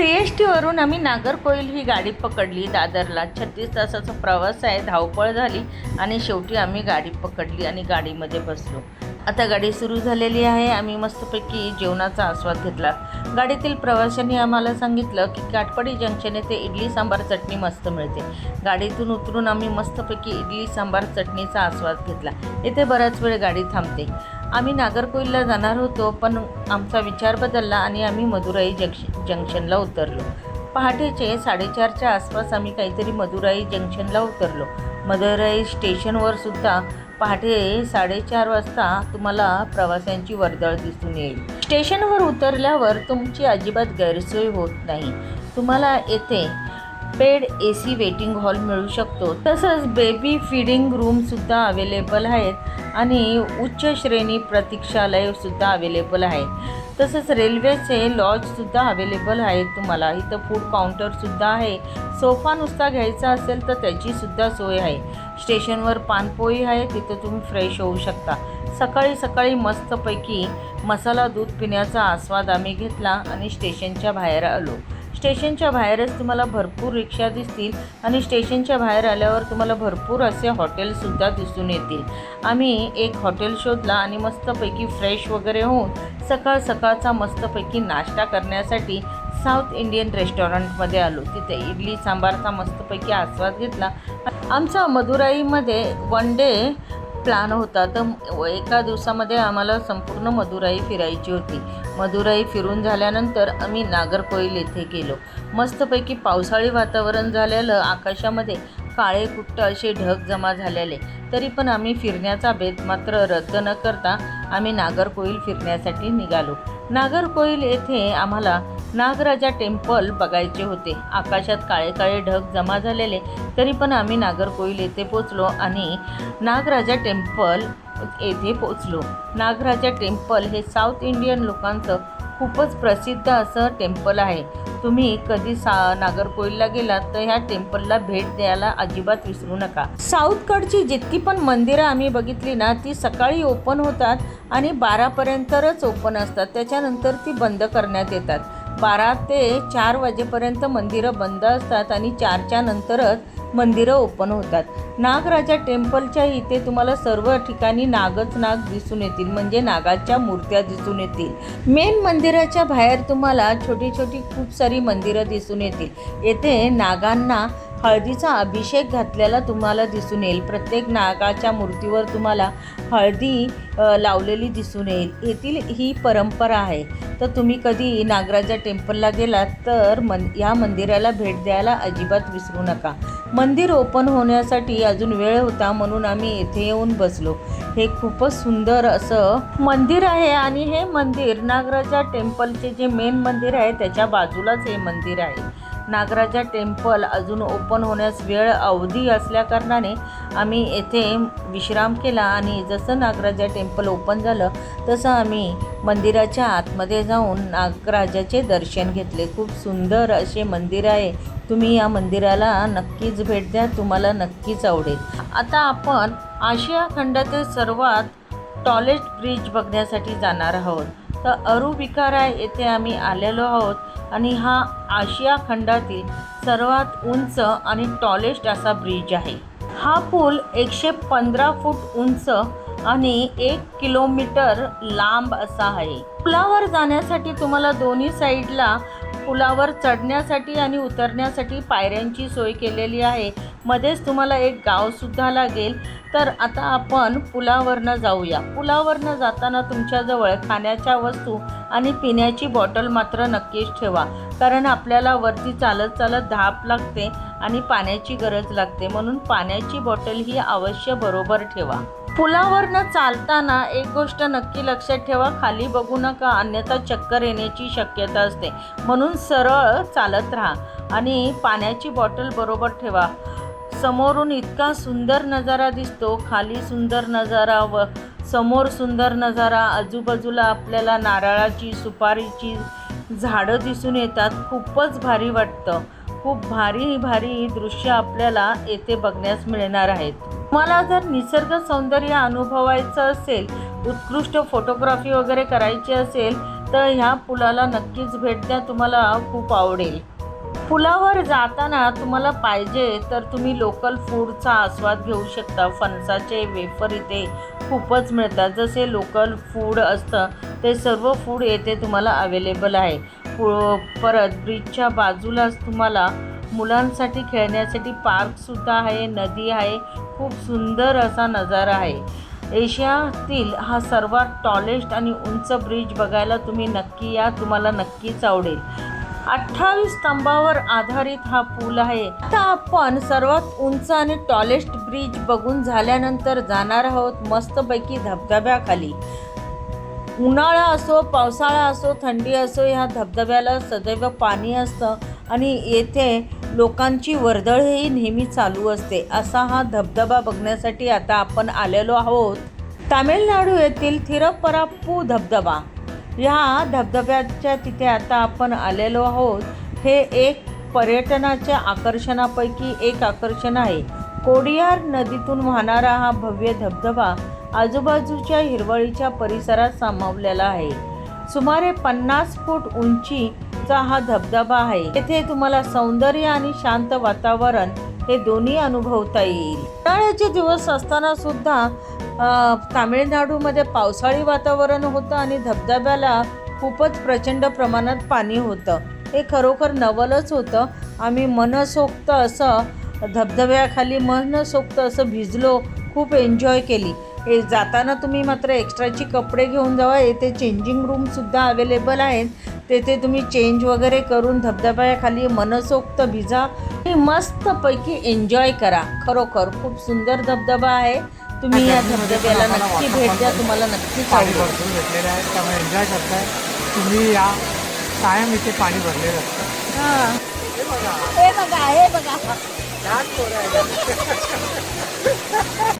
C S टीवरून आम्ही नागरकोईल ही गाडी पकडली दादरला. छत्तीस तासाचा प्रवास आहे धावपळ झाली आणि शेवटी आम्ही गाडी पकडली आणि गाडीमध्ये बसलो. आता गाडी सुरू झालेली आहे. आम्ही मस्तपैकी जेवणाचा आस्वाद घेतला. गाडीतील प्रवाशांनी आम्हाला सांगितलं की काटपडी जंक्शन येथे इडली सांबार चटणी मस्त मिळते. गाडीतून उतरून आम्ही मस्तपैकी इडली सांबार चटणीचा आस्वाद घेतला. येथे बराच वेळ गाडी थांबते. आम्ही नागरकोईलला जाणार होतो पण आमचा विचार बदलला आणि आम्ही मदुराई जंक्श जंक्शनला उतरलो. पहाटेचे साडेचारच्या आसपास आम्ही काहीतरी मदुराई जंक्शनला उतरलो. मदुराई स्टेशनवर सुद्धा पहाटे साडेचार वाजता तुम्हाला प्रवाशांची वर्दळ दिसून येईल. स्टेशनवर उतरल्यावर तुमची अजिबात गैरसोय होत नाही. तुम्हाला येथे paid A C waiting hall मिळू शकतो. तसंच बेबी फिडिंग रूमसुद्धा अवेलेबल आहेत. आणि उच्च श्रेणी प्रतीक्षालयसुद्धा अवेलेबल आहे. तसंच रेल्वेचे लॉजसुद्धा अवेलेबल आहेत तुम्हाला. इथं फूड काउंटरसुद्धा आहे. सोफा नुसता घ्यायचा असेल तर त्याचीसुद्धा सोय आहे. स्टेशनवर पानपोळी आहे तिथं तुम्ही फ्रेश होऊ शकता. सकाळी सकाळी मस्तपैकी मसाला दूध पिण्याचा आस्वाद आम्ही घेतला आणि स्टेशनच्या बाहेर आलो. स्टेशनच्या बाहेरच तुम्हाला भरपूर रिक्षा दिसतील आणि स्टेशनच्या बाहेर आल्यावर तुम्हाला भरपूर असे हॉटेलसुद्धा दिसून येतील. आम्ही एक हॉटेल शोधला आणि मस्तपैकी फ्रेश वगैरे होऊन सकाळ सकाळचा मस्तपैकी नाश्ता करण्यासाठी साऊथ इंडियन रेस्टॉरंटमध्ये आलो. तिथे इडली सांबारचा मस्तपैकी आस्वाद घेतला. आमचा मदुराईमध्ये वन डे प्लॅन होता. तर एका दिवसामध्ये आम्हाला संपूर्ण मदुराई फिरायची होती. मदुराई फिरून झाल्यानंतर आम्ही नागरकोईल येथे गेलो. मस्तपैकी पावसाळी वातावरण झालेलं आकाशामध्ये काळे कुट्ट असे ढग जमा झालेले. तरी पण आम्ही फिरण्याचा बेत मात्र रद्द न करता आम्ही नागरकोईल फिरण्यासाठी निघालो. नागरकोईल येथे आम्हाला नागराजा टेम्पल बघायचे होते. आकाशात काळे काळे ढग जमा झालेले. तरी पण आम्ही नागरकोईल येथे पोचलो आणि नागराजा टेम्पल येथे पोचलो. नागराजा टेम्पल हे साऊथ इंडियन लोकांचं खूपच प्रसिद्ध असं टेम्पल आहे. तुम्ही कधी सा नागरकोईलला गेलात तर ह्या टेम्पलला भेट द्यायला अजिबात विसरू नका. साऊथकडची जितकी पण मंदिरं आम्ही बघितली ना ती सकाळी ओपन होतात आणि बारापर्यंतच ओपन असतात. त्याच्यानंतर ती बंद करण्यात येतात. बारा ते चार वाजेपर्यंत मंदिरं बंद असतात आणि चारच्या नंतरच मंदिरं ओपन होतात. नागराजा टेम्पलच्या इथे तुम्हाला सर्व ठिकाणी नागच नाग दिसून येतील. म्हणजे नागाच्या मूर्त्या दिसून येतील. मेन मंदिराच्या बाहेर तुम्हाला छोटी छोटी खूप सारी मंदिरं दिसून येतील. येथे नागांना हळदीचा अभिषेक घातलेला तुम्हाला दिसून येईल. प्रत्येक नागाच्या मूर्तीवर तुम्हाला हळदी लावलेली दिसून येईल. येथील ही परंपरा आहे. तर तुम्ही कधी नागराजा टेम्पलला गेलात तर मन या मंदिराला भेट द्यायला अजिबात विसरू नका. मंदिर ओपन होण्यासाठी अजून वेळ होता म्हणून आम्ही येथे येऊन बसलो. हे खूपच सुंदर असं मंदिर आहे आणि हे मंदिर नागराजा टेम्पलचे जे मेन मंदिर आहे त्याच्या बाजूलाच हे मंदिर आहे. नागराजा टेम्पल अजून ओपन होण्यास वेळ अवधी असल्याकारणाने आम्ही येथे विश्राम केला आणि जसं नागराजा टेम्पल ओपन झालं तसं आम्ही मंदिराच्या आतमध्ये जाऊन नागराजाचे दर्शन घेतले. खूप सुंदर असे मंदिर आहे. तुम्ही या मंदिराला नक्कीच भेट द्या तुम्हाला नक्कीच आवडेल. आता आपण आशिया खंडातील सर्वात टॉलेट ब्रिज बघण्यासाठी जाणार आहोत. तर अरू येथे आम्ही आलेलो आहोत. आणि हा आशिया खंडातील सर्वात उंच आणि टॉलेस्ट असा ब्रिज आहे. हा पूल एकशे पंधरा फूट उंच आणि एक किलोमीटर लांब असा आहे. पुलावर जाण्यासाठी तुम्हाला दोन्ही साईडला पुलावर चढण्यासाठी आणि उतरण्यासाठी पायऱ्यांची सोय केलेली आहे. मध्येच तुम्हाला एक गावसुद्धा लागेल. तर आता आपण पुलावरनं जाऊया. पुलावरनं जाताना तुमच्याजवळ खाण्याच्या वस्तू आणि पिण्याची बॉटल मात्र नक्कीच ठेवा. कारण आपल्याला वरती चालत चालत धाप लागते आणि पाण्याची गरज लागते. म्हणून पाण्याची बॉटल ही अवश्य बरोबर ठेवा. पुलावरनं चालताना एक गोष्ट नक्की लक्षात ठेवा खाली बघू नका अन्यथा चक्कर येण्याची शक्यता असते. म्हणून सरळ चालत राहा आणि पाण्याची बॉटल बरोबर ठेवा. समोरून इतका सुंदर नजारा दिसतो खाली सुंदर नजारा व समोर सुंदर नजारा आजूबाजूला आपल्याला नारळाची सुपारीची झाडं दिसून येतात. खूपच भारी वाटतं. खूप भारी भारी दृश्य आपल्याला येथे बघण्यास मिळणार आहेत. तुम्हाला जर निसर्ग सौंदर्य अनुभवायचं असेल उत्कृष्ट फोटोग्राफी वगैरे करायची असेल तर ह्या पुलाला नक्कीच भेट द्या तुम्हाला खूप आवडेल. पुलावर जाताना तुम्हाला पाहिजे तर तुम्ही लोकल फूडचा आस्वाद घेऊ शकता. फणसाचे वेफर इथे खूपच मिळतात. जसे लोकल फूड असतं ते सर्व फूड येथे तुम्हाला अवेलेबल आहे. पु- परत ब्रिजच्या बाजूलाच तुम्हाला मुलांसाठी खेळण्यासाठी पार्कसुद्धा आहे नदी आहे. खूप सुंदर असा नजारा आहे. एशियातील हा सर्वात टॉलेस्ट आणि उंच ब्रिज बघायला तुम्ही नक्की या तुम्हाला नक्कीच आवडेल. अठ्ठावीस स्तंभावर आधारित हा पूल आहे. आता आपण सर्वात उंच आणि टॉलेस्ट ब्रिज बघून झाल्यानंतर जाणार आहोत मस्तपैकी धबधब्याखाली. उन्हाळा असो पावसाळा असो थंडी असो ह्या धबधब्याला सदैव पाणी असतं. आणि येथे लोकांची वर्दळही नेहमी चालू असते. असा हा धबधबा बघण्यासाठी आता आपण आलेलो आहोत. तामिळनाडू येथील थिरपराप्पू धबधबा. ह्या धबधब्याच्या तिथे आता आपण आलेलो आहोत. हे एक पर्यटनाच्या आकर्षणापैकी एक आकर्षण आहे. कोडियार नदीतून वाहणारा हा भव्य धबधबा आजूबाजूच्या हिरवळीच्या परिसरात सामावलेला आहे. सुमारे पन्नास फूट उंची उंचीचा हा धबधबा आहे. येथे तुम्हाला सौंदर्य आणि शांत वातावरण हे दोन्ही अनुभवता येईल. उन्हाळ्याचे दिवस असताना सुद्धा तामिळनाडूमध्ये पावसाळी वातावरण होतं आणि धबधब्याला खूपच प्रचंड प्रमाणात पाणी होतं. हे खरोखर नवलच होतं. आम्ही मनसोक्त असं धबधब्याखाली मनसोक्त असं भिजलो खूप एन्जॉय केली. हे जाताना तुम्ही मात्र एक्स्ट्राची कपडे घेऊन जावा. येथे चेंजिंग रूमसुद्धा अवेलेबल आहेत. तेथे तुम्ही चेंज वगैरे करून धबधब्याखाली मनसोक्त भिजा आणि मस्तपैकी एन्जॉय करा. खरोखर खूप सुंदर धबधबा आहे. तुम्ही या धबधब्याला नक्की भेट द्या. तुम्हाला नक्कीच भरपूर भेटलेलं आहे. त्यामुळे एन्जॉय करताय. तुम्ही या. कायम इथे पाणी भरलेलं असतं. हां. हे बघा हे बघा.